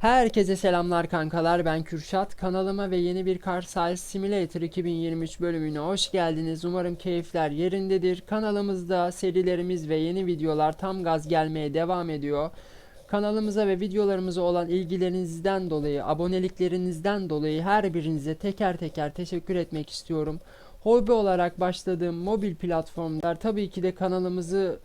Herkese selamlar kankalar ben Kürşat. Kanalıma ve yeni bir Car Sales Simulator 2023 bölümüne hoş geldiniz. Umarım keyifler yerindedir. Kanalımızda serilerimiz ve yeni videolar tam gaz gelmeye devam ediyor. Kanalımıza ve videolarımıza olan ilgilerinizden dolayı aboneliklerinizden dolayı her birinize teker teker teşekkür etmek istiyorum. Hobi olarak başladığım mobil platformlar tabii ki de kanalımızı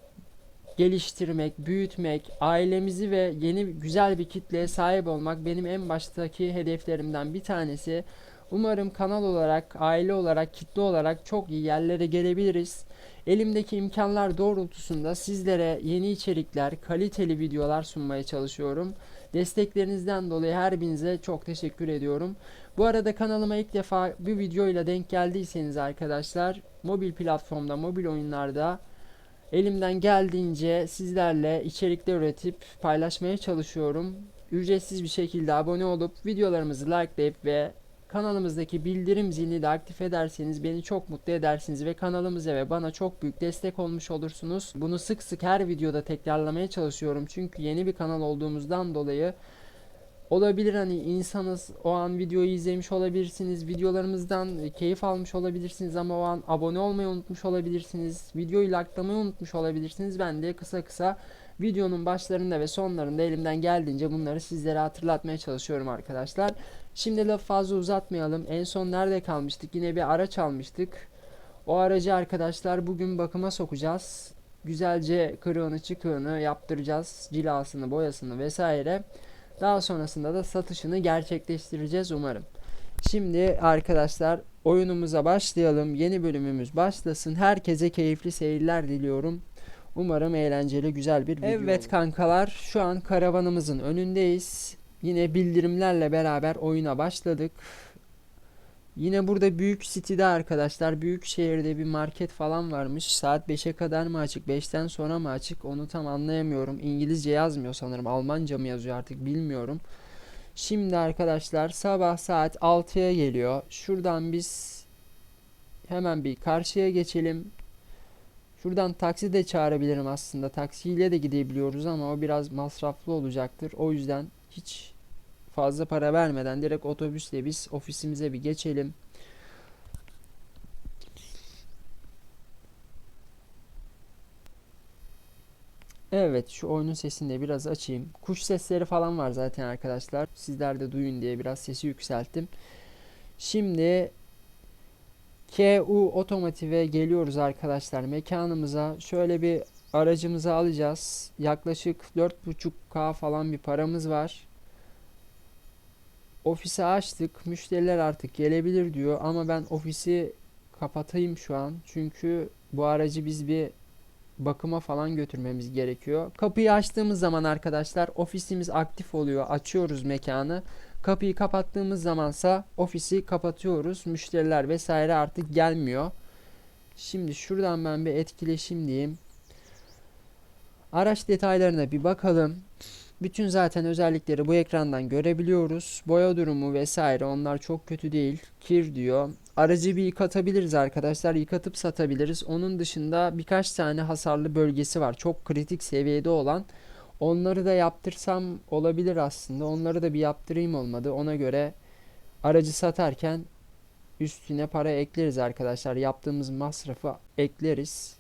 geliştirmek, büyütmek, ailemizi ve yeni güzel bir kitleye sahip olmak benim en baştaki hedeflerimden bir tanesi. Umarım kanal olarak, aile olarak, kitle olarak çok iyi yerlere gelebiliriz. Elimdeki imkanlar doğrultusunda sizlere yeni içerikler, kaliteli videolar sunmaya çalışıyorum. Desteklerinizden dolayı her birinize çok teşekkür ediyorum. Bu arada kanalıma ilk defa bir videoyla denk geldiyseniz arkadaşlar, mobil platformda, mobil oyunlarda Elimden geldiğince sizlerle içerikler üretip paylaşmaya çalışıyorum. Ücretsiz bir şekilde abone olup videolarımızı likelayıp ve kanalımızdaki bildirim zilini de aktif ederseniz beni çok mutlu edersiniz ve kanalımıza ve bana çok büyük destek olmuş olursunuz. Bunu sık sık her videoda tekrarlamaya çalışıyorum çünkü yeni bir kanal olduğumuzdan dolayı olabilir hani insanız o an videoyu izlemiş olabilirsiniz videolarımızdan e, keyif almış olabilirsiniz ama o an abone olmayı unutmuş olabilirsiniz videoyu likelamayı unutmuş olabilirsiniz. Ben de kısa kısa videonun başlarında ve sonlarında elimden geldiğince bunları sizlere hatırlatmaya çalışıyorum arkadaşlar. Şimdi laf fazla uzatmayalım. En son nerede kalmıştık? Yine bir araç almıştık. O aracı arkadaşlar bugün bakıma sokacağız. Güzelce kırığını çıkığını yaptıracağız. Cilasını boyasını vesaire daha sonrasında da satışını gerçekleştireceğiz umarım. Şimdi arkadaşlar oyunumuza başlayalım. Yeni bölümümüz başlasın. Herkese keyifli seyirler diliyorum. Umarım eğlenceli güzel bir video Evet olur. kankalar şu an karavanımızın önündeyiz. Yine bildirimlerle beraber oyuna başladık. Yine burada büyük city'de arkadaşlar büyük şehirde bir market falan varmış. Saat 5'e kadar mı açık 5'ten sonra mı açık onu tam anlayamıyorum. İngilizce yazmıyor sanırım Almanca mı yazıyor artık bilmiyorum. Şimdi arkadaşlar sabah saat 6'ya geliyor. Şuradan biz hemen bir karşıya geçelim. Şuradan taksi de çağırabilirim aslında. Taksiyle de gidebiliyoruz ama o biraz masraflı olacaktır. O yüzden hiç fazla para vermeden direkt otobüsle biz ofisimize bir geçelim. Evet şu oyunun sesini de biraz açayım. Kuş sesleri falan var zaten arkadaşlar. Sizler de duyun diye biraz sesi yükselttim. Şimdi KU otomotive geliyoruz arkadaşlar mekanımıza. Şöyle bir aracımızı alacağız. Yaklaşık 4.5K falan bir paramız var. Ofisi açtık. Müşteriler artık gelebilir diyor ama ben ofisi kapatayım şu an. Çünkü bu aracı biz bir bakıma falan götürmemiz gerekiyor. Kapıyı açtığımız zaman arkadaşlar ofisimiz aktif oluyor. Açıyoruz mekanı. Kapıyı kapattığımız zamansa ofisi kapatıyoruz. Müşteriler vesaire artık gelmiyor. Şimdi şuradan ben bir etkileşim diyeyim. Araç detaylarına bir bakalım. Bütün zaten özellikleri bu ekrandan görebiliyoruz. Boya durumu vesaire onlar çok kötü değil. Kir diyor. Aracı bir yıkatabiliriz arkadaşlar. Yıkatıp satabiliriz. Onun dışında birkaç tane hasarlı bölgesi var. Çok kritik seviyede olan. Onları da yaptırsam olabilir aslında. Onları da bir yaptırayım olmadı. Ona göre aracı satarken üstüne para ekleriz arkadaşlar. Yaptığımız masrafı ekleriz.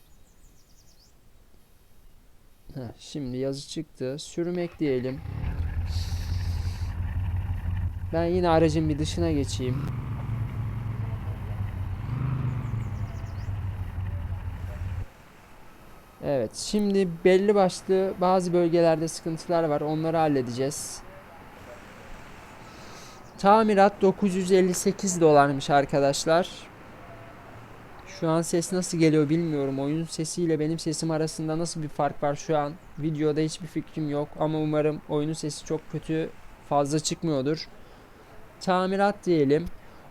Şimdi yazı çıktı. Sürmek diyelim. Ben yine aracın bir dışına geçeyim. Evet, şimdi belli başlı bazı bölgelerde sıkıntılar var. Onları halledeceğiz. Tamirat 958 dolarmış arkadaşlar. Şu an ses nasıl geliyor bilmiyorum. Oyun sesiyle benim sesim arasında nasıl bir fark var şu an. Videoda hiçbir fikrim yok ama umarım oyunun sesi çok kötü fazla çıkmıyordur. Tamirat diyelim.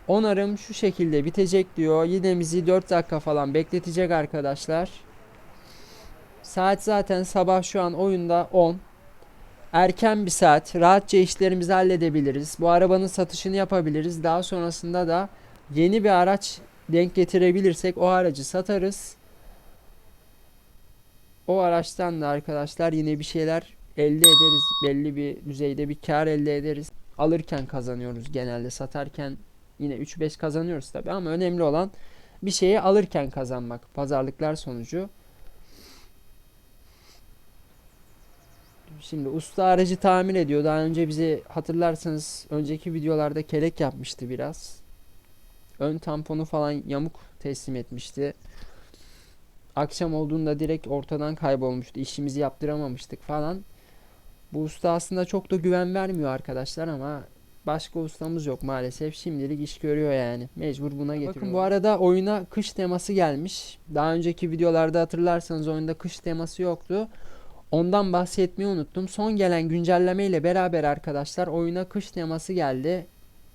Onarım şu şekilde bitecek diyor. Yine bizi 4 dakika falan bekletecek arkadaşlar. Saat zaten sabah şu an oyunda 10. Erken bir saat. Rahatça işlerimizi halledebiliriz. Bu arabanın satışını yapabiliriz. Daha sonrasında da yeni bir araç denk getirebilirsek o aracı satarız. O araçtan da arkadaşlar yine bir şeyler elde ederiz. Belli bir düzeyde bir kar elde ederiz. Alırken kazanıyoruz genelde. Satarken yine 3-5 kazanıyoruz tabii ama önemli olan bir şeyi alırken kazanmak. Pazarlıklar sonucu. Şimdi usta aracı tamir ediyor. Daha önce bize hatırlarsanız önceki videolarda kelek yapmıştı biraz. Ön tamponu falan yamuk teslim etmişti. Akşam olduğunda direkt ortadan kaybolmuştu. İşimizi yaptıramamıştık falan. Bu usta aslında çok da güven vermiyor arkadaşlar ama başka ustamız yok maalesef. Şimdilik iş görüyor yani. Mecbur buna getiriyor. Bakın bu arada oyuna kış teması gelmiş. Daha önceki videolarda hatırlarsanız oyunda kış teması yoktu. Ondan bahsetmeyi unuttum. Son gelen güncelleme ile beraber arkadaşlar oyuna kış teması geldi.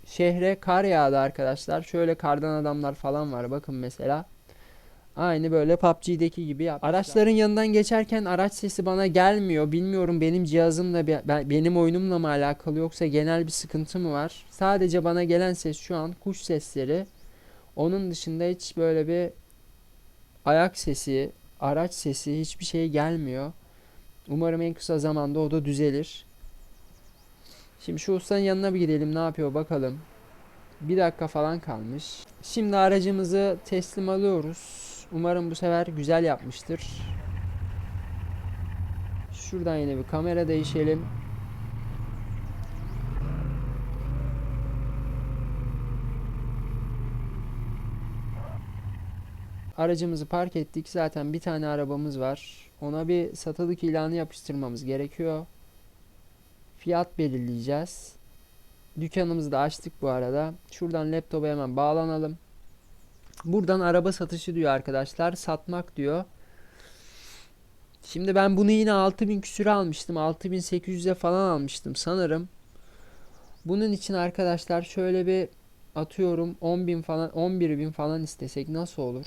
Şehre kar yağdı arkadaşlar. Şöyle kardan adamlar falan var. Bakın mesela. Aynı böyle PUBG'deki gibi yapmışlar. Araçların yanından geçerken araç sesi bana gelmiyor. Bilmiyorum benim cihazımla be- ben- benim oyunumla mı alakalı yoksa genel bir sıkıntı mı var? Sadece bana gelen ses şu an kuş sesleri. Onun dışında hiç böyle bir ayak sesi, araç sesi hiçbir şey gelmiyor. Umarım en kısa zamanda o da düzelir. Şimdi şu ustanın yanına bir gidelim ne yapıyor bakalım. Bir dakika falan kalmış. Şimdi aracımızı teslim alıyoruz. Umarım bu sefer güzel yapmıştır. Şuradan yine bir kamera değişelim. Aracımızı park ettik. Zaten bir tane arabamız var. Ona bir satılık ilanı yapıştırmamız gerekiyor. Fiyat belirleyeceğiz. Dükkanımızı da açtık bu arada. Şuradan laptopa hemen bağlanalım. Buradan araba satışı diyor arkadaşlar. Satmak diyor. Şimdi ben bunu yine 6000 küsüre almıştım. 6800'e falan almıştım sanırım. Bunun için arkadaşlar şöyle bir atıyorum 10.000 falan 11.000 falan istesek nasıl olur?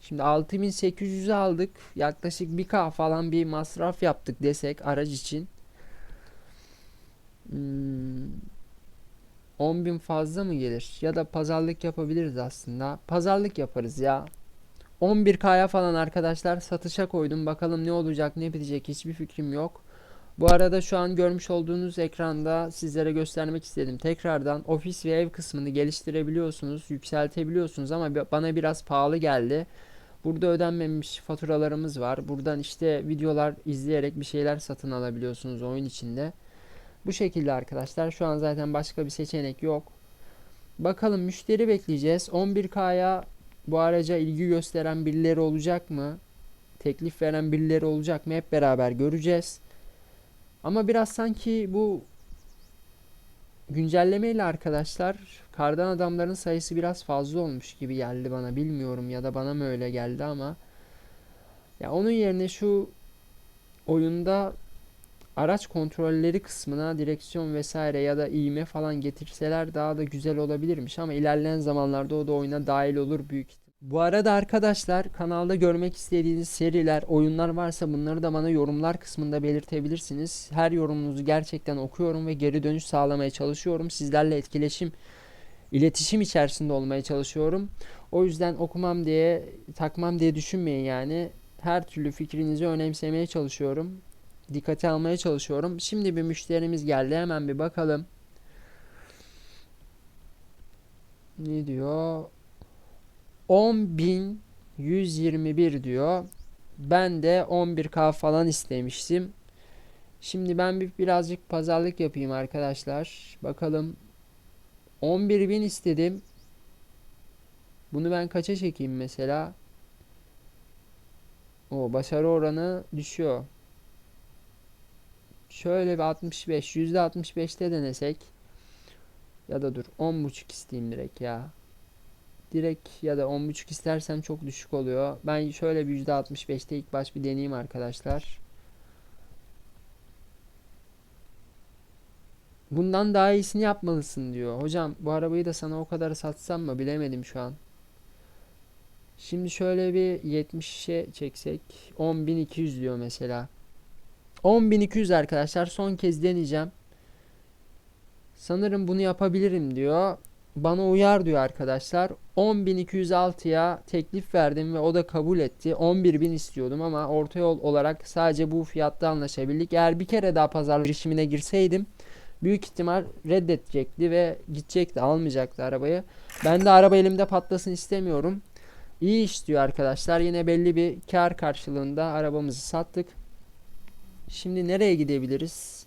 Şimdi 6800'e aldık. Yaklaşık 1K falan bir masraf yaptık desek araç için. Hmm, 10.000 fazla mı gelir? Ya da pazarlık yapabiliriz aslında. Pazarlık yaparız ya. 11K'ya falan arkadaşlar satışa koydum. Bakalım ne olacak ne bitecek hiçbir fikrim yok. Bu arada şu an görmüş olduğunuz ekranda sizlere göstermek istedim. Tekrardan ofis ve ev kısmını geliştirebiliyorsunuz, yükseltebiliyorsunuz ama bana biraz pahalı geldi. Burada ödenmemiş faturalarımız var. Buradan işte videolar izleyerek bir şeyler satın alabiliyorsunuz oyun içinde. Bu şekilde arkadaşlar. Şu an zaten başka bir seçenek yok. Bakalım müşteri bekleyeceğiz. 11K'ya bu araca ilgi gösteren birileri olacak mı? Teklif veren birileri olacak mı? Hep beraber göreceğiz. Ama biraz sanki bu güncellemeyle arkadaşlar kardan adamların sayısı biraz fazla olmuş gibi geldi bana. Bilmiyorum ya da bana mı öyle geldi ama ya onun yerine şu oyunda araç kontrolleri kısmına direksiyon vesaire ya da iğme falan getirseler daha da güzel olabilirmiş ama ilerleyen zamanlarda o da oyuna dahil olur büyük. Bu arada arkadaşlar kanalda görmek istediğiniz seriler, oyunlar varsa bunları da bana yorumlar kısmında belirtebilirsiniz. Her yorumunuzu gerçekten okuyorum ve geri dönüş sağlamaya çalışıyorum. Sizlerle etkileşim, iletişim içerisinde olmaya çalışıyorum. O yüzden okumam diye, takmam diye düşünmeyin yani. Her türlü fikrinizi önemsemeye çalışıyorum dikkate almaya çalışıyorum. Şimdi bir müşterimiz geldi. Hemen bir bakalım. Ne diyor? 10.121 diyor. Ben de 11K falan istemiştim. Şimdi ben bir birazcık pazarlık yapayım arkadaşlar. Bakalım. 11.000 istedim. Bunu ben kaça çekeyim mesela? O başarı oranı düşüyor. Şöyle bir 65, %65'te denesek. Ya da dur 10.5 isteyeyim direkt ya. Direkt ya da 10.5 istersem çok düşük oluyor. Ben şöyle bir %65'te ilk baş bir deneyeyim arkadaşlar. Bundan daha iyisini yapmalısın diyor. Hocam bu arabayı da sana o kadar satsam mı bilemedim şu an. Şimdi şöyle bir 70'e çeksek 10.200 diyor mesela. 10.200 arkadaşlar son kez deneyeceğim. Sanırım bunu yapabilirim diyor. bana uyar diyor arkadaşlar. 10.206'ya teklif verdim ve o da kabul etti. 11.000 istiyordum ama orta yol olarak sadece bu fiyatta anlaşabildik. Eğer bir kere daha pazar girişimine girseydim büyük ihtimal reddedecekti ve gidecekti almayacaktı arabayı. Ben de araba elimde patlasın istemiyorum. İyi iş diyor arkadaşlar. Yine belli bir kar karşılığında arabamızı sattık. Şimdi nereye gidebiliriz?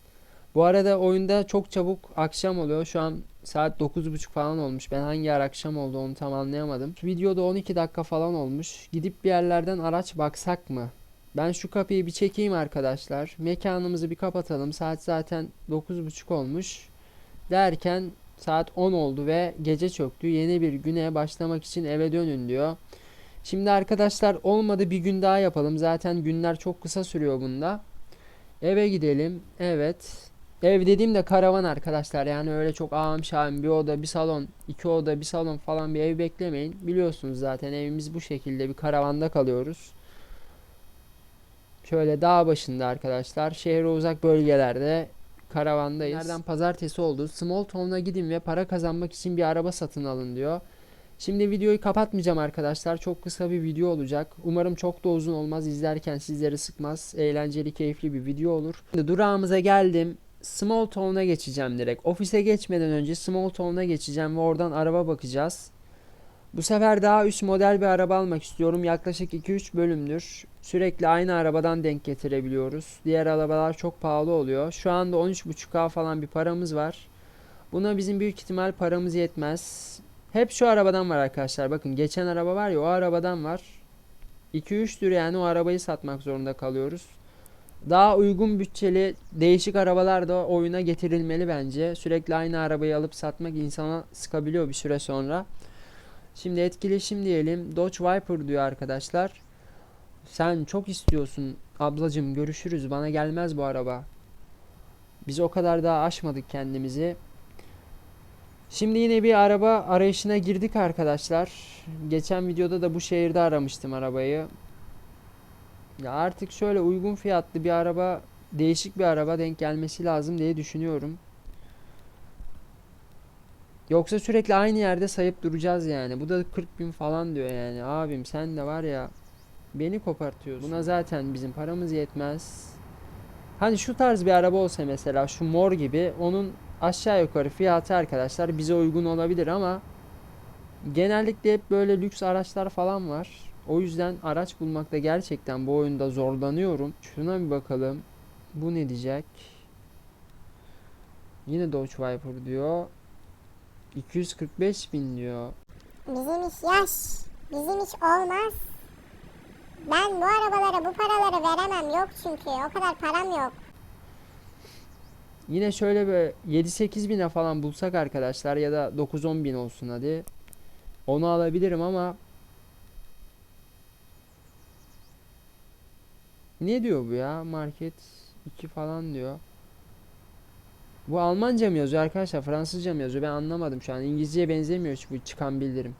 Bu arada oyunda çok çabuk akşam oluyor. Şu an saat 9.30 falan olmuş. Ben hangi ara akşam oldu onu tam anlayamadım. Videoda 12 dakika falan olmuş. Gidip bir yerlerden araç baksak mı? Ben şu kapıyı bir çekeyim arkadaşlar. Mekanımızı bir kapatalım. Saat zaten 9.30 olmuş. Derken saat 10 oldu ve gece çöktü. Yeni bir güne başlamak için eve dönün diyor. Şimdi arkadaşlar olmadı bir gün daha yapalım. Zaten günler çok kısa sürüyor bunda. Eve gidelim. Evet. Ev dediğimde karavan arkadaşlar. Yani öyle çok ağam şahım bir oda bir salon, iki oda bir salon falan bir ev beklemeyin. Biliyorsunuz zaten evimiz bu şekilde bir karavanda kalıyoruz. Şöyle dağ başında arkadaşlar. Şehre uzak bölgelerde karavandayız. Nereden pazartesi oldu. Small Town'a gidin ve para kazanmak için bir araba satın alın diyor. Şimdi videoyu kapatmayacağım arkadaşlar. Çok kısa bir video olacak. Umarım çok da uzun olmaz. İzlerken sizleri sıkmaz. Eğlenceli, keyifli bir video olur. Şimdi durağımıza geldim. Small Town'a geçeceğim direkt. Ofise geçmeden önce Small Town'a geçeceğim ve oradan araba bakacağız. Bu sefer daha üst model bir araba almak istiyorum. Yaklaşık 2-3 bölümdür. Sürekli aynı arabadan denk getirebiliyoruz. Diğer arabalar çok pahalı oluyor. Şu anda 13.5K falan bir paramız var. Buna bizim büyük ihtimal paramız yetmez. Hep şu arabadan var arkadaşlar. Bakın geçen araba var ya o arabadan var. 2-3'tür yani o arabayı satmak zorunda kalıyoruz. Daha uygun bütçeli değişik arabalar da oyuna getirilmeli bence. Sürekli aynı arabayı alıp satmak insana sıkabiliyor bir süre sonra. Şimdi etkileşim diyelim. Dodge Viper diyor arkadaşlar. Sen çok istiyorsun ablacım görüşürüz bana gelmez bu araba. Biz o kadar daha aşmadık kendimizi. Şimdi yine bir araba arayışına girdik arkadaşlar. Geçen videoda da bu şehirde aramıştım arabayı. Ya artık şöyle uygun fiyatlı bir araba, değişik bir araba denk gelmesi lazım diye düşünüyorum. Yoksa sürekli aynı yerde sayıp duracağız yani. Bu da 40 bin falan diyor yani. Abim sen de var ya beni kopartıyorsun. Buna zaten bizim paramız yetmez. Hani şu tarz bir araba olsa mesela şu mor gibi onun aşağı yukarı fiyatı arkadaşlar bize uygun olabilir ama genellikle hep böyle lüks araçlar falan var. O yüzden araç bulmakta gerçekten bu oyunda zorlanıyorum. Şuna bir bakalım. Bu ne diyecek? Yine Dodge Viper diyor. 245 bin diyor. Bizim iş yaş. Bizim iş olmaz. Ben bu arabalara bu paraları veremem. Yok çünkü. O kadar param yok. Yine şöyle bir 7-8 bine falan bulsak arkadaşlar ya da 9-10 bin olsun hadi. Onu alabilirim ama Ne diyor bu ya? Market 2 falan diyor. Bu Almanca mı yazıyor arkadaşlar? Fransızca mı yazıyor? Ben anlamadım şu an. İngilizceye benzemiyor bu çıkan bildirim.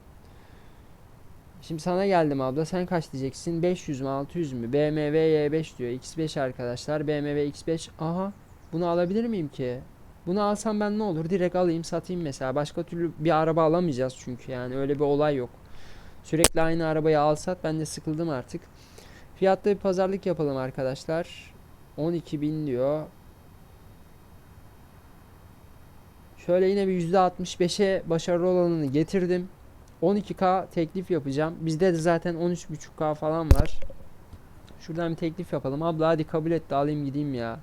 Şimdi sana geldim abla. Sen kaç diyeceksin? 500 mü 600 mü? BMW Y5 diyor. X5 arkadaşlar. BMW X5. Aha. Bunu alabilir miyim ki? Bunu alsam ben ne olur? Direkt alayım satayım mesela. Başka türlü bir araba alamayacağız çünkü yani. Öyle bir olay yok. Sürekli aynı arabayı alsat ben de sıkıldım artık. Fiyatta bir pazarlık yapalım arkadaşlar. 12.000 diyor. Şöyle yine bir %65'e başarılı olanını getirdim. 12k teklif yapacağım. Bizde de zaten 13.5k falan var. Şuradan bir teklif yapalım. Abla hadi kabul et de alayım gideyim ya.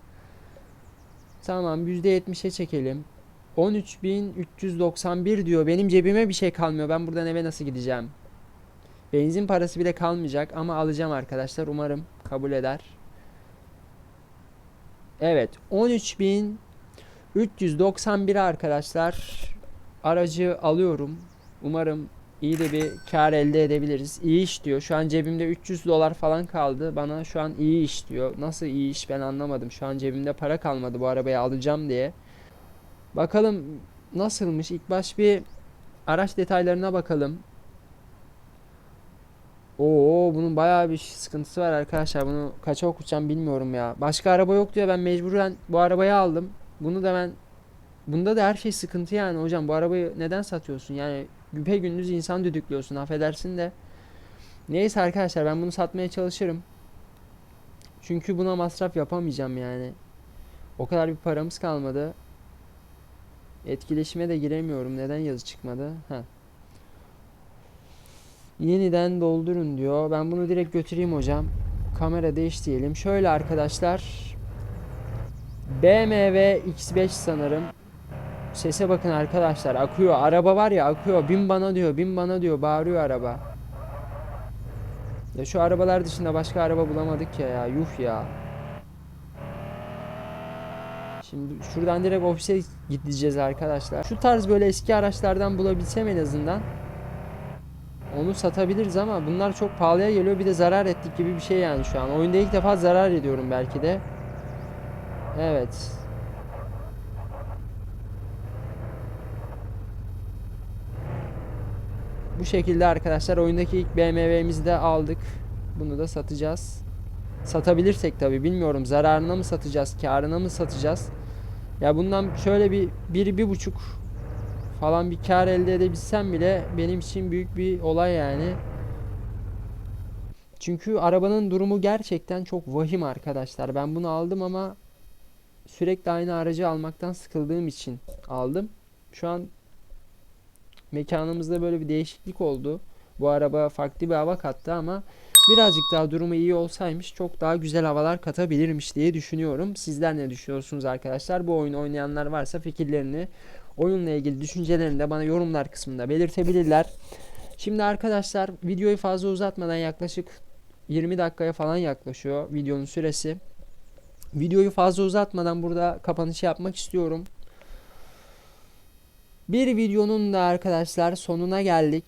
Tamam %70'e çekelim. 13.391 diyor. Benim cebime bir şey kalmıyor. Ben buradan eve nasıl gideceğim? Benzin parası bile kalmayacak ama alacağım arkadaşlar. Umarım kabul eder. Evet 13.391 arkadaşlar. Aracı alıyorum. Umarım iyi de bir kar elde edebiliriz. İyi iş diyor. Şu an cebimde 300 dolar falan kaldı. Bana şu an iyi iş diyor. Nasıl iyi iş ben anlamadım. Şu an cebimde para kalmadı bu arabayı alacağım diye. Bakalım nasılmış. İlk baş bir araç detaylarına bakalım. Oo bunun bayağı bir sıkıntısı var arkadaşlar. Bunu kaça okutacağım bilmiyorum ya. Başka araba yok diyor. Ben mecburen bu arabayı aldım. Bunu da ben bunda da her şey sıkıntı yani hocam bu arabayı neden satıyorsun? Yani güpe gündüz insan düdüklüyorsun affedersin de. Neyse arkadaşlar ben bunu satmaya çalışırım. Çünkü buna masraf yapamayacağım yani. O kadar bir paramız kalmadı. Etkileşime de giremiyorum. Neden yazı çıkmadı? Ha. Yeniden doldurun diyor. Ben bunu direkt götüreyim hocam. Kamera değiş diyelim. Şöyle arkadaşlar. BMW X5 sanırım. Sese bakın arkadaşlar. Akıyor. Araba var ya akıyor. Bin bana diyor. Bin bana diyor. Bağırıyor araba. Ya şu arabalar dışında başka araba bulamadık ya ya. Yuh ya. Şimdi şuradan direkt ofise gideceğiz arkadaşlar. Şu tarz böyle eski araçlardan bulabilsem en azından onu satabiliriz ama bunlar çok pahalıya geliyor. Bir de zarar ettik gibi bir şey yani şu an. Oyunda ilk defa zarar ediyorum belki de. Evet. Bu şekilde arkadaşlar oyundaki ilk BMW'mizi de aldık. Bunu da satacağız. Satabilirsek tabi bilmiyorum zararına mı satacağız, karına mı satacağız. Ya bundan şöyle bir bir, bir buçuk falan bir kar elde edebilsem bile benim için büyük bir olay yani. Çünkü arabanın durumu gerçekten çok vahim arkadaşlar. Ben bunu aldım ama sürekli aynı aracı almaktan sıkıldığım için aldım. Şu an mekanımızda böyle bir değişiklik oldu. Bu araba farklı bir hava kattı ama birazcık daha durumu iyi olsaymış çok daha güzel havalar katabilirmiş diye düşünüyorum. Sizler ne düşünüyorsunuz arkadaşlar? Bu oyunu oynayanlar varsa fikirlerini, oyunla ilgili düşüncelerini de bana yorumlar kısmında belirtebilirler. Şimdi arkadaşlar videoyu fazla uzatmadan yaklaşık 20 dakikaya falan yaklaşıyor videonun süresi. Videoyu fazla uzatmadan burada kapanışı yapmak istiyorum. Bir videonun da arkadaşlar sonuna geldik.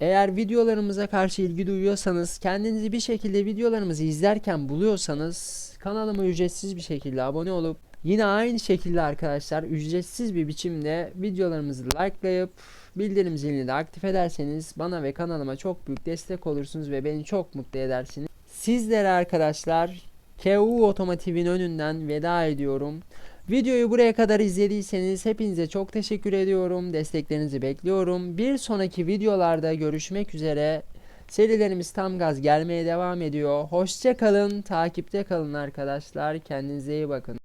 Eğer videolarımıza karşı ilgi duyuyorsanız, kendinizi bir şekilde videolarımızı izlerken buluyorsanız kanalıma ücretsiz bir şekilde abone olup yine aynı şekilde arkadaşlar ücretsiz bir biçimde videolarımızı likelayıp bildirim zilini de aktif ederseniz bana ve kanalıma çok büyük destek olursunuz ve beni çok mutlu edersiniz. Sizlere arkadaşlar KU Otomotiv'in önünden veda ediyorum. Videoyu buraya kadar izlediyseniz hepinize çok teşekkür ediyorum. Desteklerinizi bekliyorum. Bir sonraki videolarda görüşmek üzere. Serilerimiz tam gaz gelmeye devam ediyor. Hoşça kalın, takipte kalın arkadaşlar. Kendinize iyi bakın.